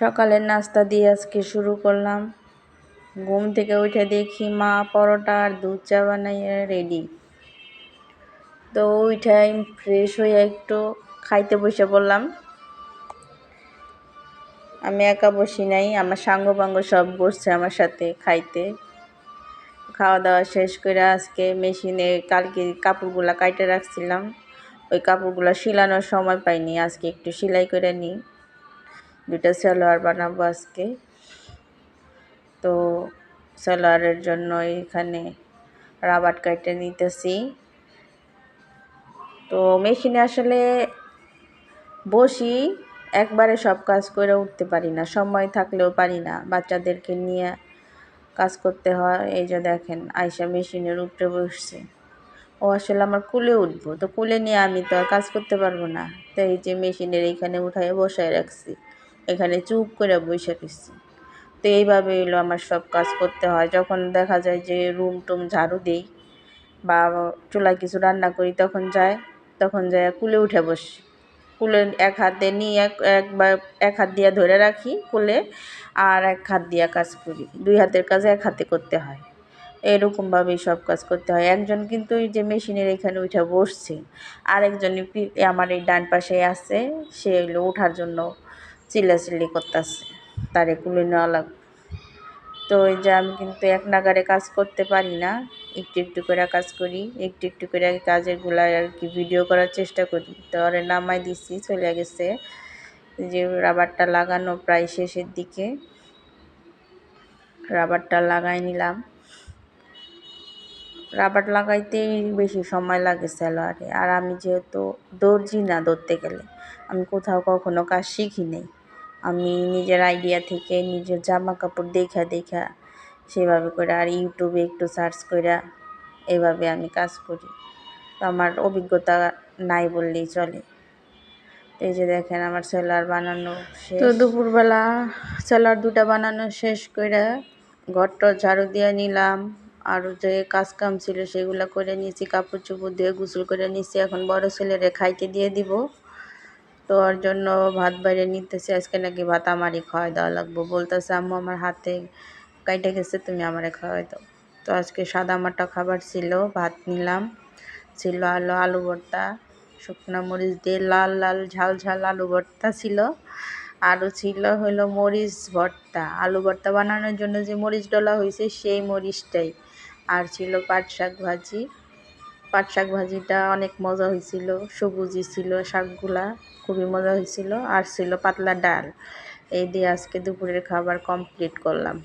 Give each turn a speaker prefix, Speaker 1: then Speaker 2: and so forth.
Speaker 1: সকালের নাস্তা দিয়ে আজকে শুরু করলাম। ঘুম থেকে উঠে দেখি মা পরোটা আর দুধ চা বানাইয়া রেডি তো ওইটাই ফ্রেশ হয়ে একটু খাইতে বসে পড়লাম। আমি একা বসি নাই, আমার সাঙ্গ পাঙ্গ সব বসছে আমার সাথে খাইতে। খাওয়া দাওয়া শেষ করে আজকে মেশিনে কালকে কাপড়গুলা কাইটে রাখছিলাম। ওই কাপড়গুলো শিলানোর সময় পাইনি, আজকে একটু সেলাই করে নিই। দুটা সালোয়ার বানাবো আজকে। তো সালোয়ারের জন্য এখানে রাবার কাটে নিতেছি। তো মেশিনে আসলে বসি, একবারে সব কাজ করে উঠতে পারি না, সময় থাকলেও পারি না। বাচ্চাদেরকে নিয়ে কাজ করতে হয়, এই যে দেখেন আয়সা মেশিনের উপরে বসছে। ও আসলে আমার কুলে উঠবো, তো কুলে নিয়ে আমি তো আর কাজ করতে পারব না। তো এই যে মেশিনের এইখানে উঠায় বসায় রাখছি। এখানে চুপ করে বসে রয়েছি তো এইভাবে এলো আমার সব কাজ করতে হয়। যখন দেখা যায় যে রুম টুম ঝাড়ু দিই বা চুলায় কিছু রান্না করি, তখন যায় তখন যায় কুলে উঠে বসি। কুলে এক হাতে নিয়ে এক, একবার এক হাত দিয়ে ধরে রাখি কুলে আর এক হাত দিয়ে কাজ করি। দুই হাতের কাজ এক হাতে করতে হয়। এরকমভাবেই সব কাজ করতে হয়। একজন কিন্তু ওই যে মেশিনের এখানে উঠে বসছে। আরেকজন আমার এই ডান পাশে আছে, সে হলো ওঠার জন্য চিল্লাচিল্লি করতেছে, তারে কুলে নেওয়া লাগবে তো ওই যে আমি কিন্তু এক নাগারে কাজ করতে পারি না, একটু একটু করে কাজ করি, একটু একটু করে কাজেরগুলা আর কি ভিডিও করার চেষ্টা করি, তো ওরে নামাই দিচ্ছি চলে গেছে যে রাবারটা লাগানো প্রায় শেষের দিকে, রাবারটা লাগাই নিলাম, রাবার লাগাইতেই বেশি সময় লাগে স্যালোয়ারে আর আমি যেহেতু দর্জি না ধরতে গেলে, আমি কোথাও কখনো কাজ শিখি নেই আমি নিজের আইডিয়া থেকে নিজের জামা কাপড় দেখা দেখা সেভাবে করে আর ইউটিউবে একটু সার্চ করে এভাবে আমি কাজ করি। তো আমার অভিজ্ঞতা নাই বললেই চলে। এই যে দেখেন আমার সেলার বানানো তো দুপুরবেলা সেলার দুটা বানানো শেষ করে ঘরটা ঝাড়ু দিয়ে নিলাম। আর যে কাজ কাম ছিল সেগুলো করে নিয়েছি, কাপড় চোপড় দিয়ে গোসল করে নিয়েছি। এখন বড় ছেলেরে খাইতে দিয়ে দিব। তো ওর জন্য ভাত বাইরে নিতেছি, আজকে নাকি ভাত আমারই খাওয়াই দেওয়া লাগবো। বলতেছে, আম্মু, আমার হাতে কাইটে গেছে, তুমি আমারে খাওয়াই দাও। তো আজকে সাদা মাটা খাবার ছিল, ভাত নিলাম। ছিল আলু আলু ভর্তা, শুকনো মরিচ দিয়ে লাল লাল, ঝাল ঝাল আলু ভর্তা ছিল। আরও ছিল হলো মরিচ ভর্তা। আলু ভর্তা বানানোর জন্য যে মরিচ ডলা হয়েছে সেই মরিচটাই। আর ছিল পাট শাক ভাজি। পাট শাক ভাজিটা অনেক মজা হয়েছিল, সবুজই ছিল, শাকগুলা খুবই মজা হয়েছিল, আর ছিল পাতলা ডাল। এই দিয়ে আজকে দুপুরের খাবার কমপ্লিট করলাম।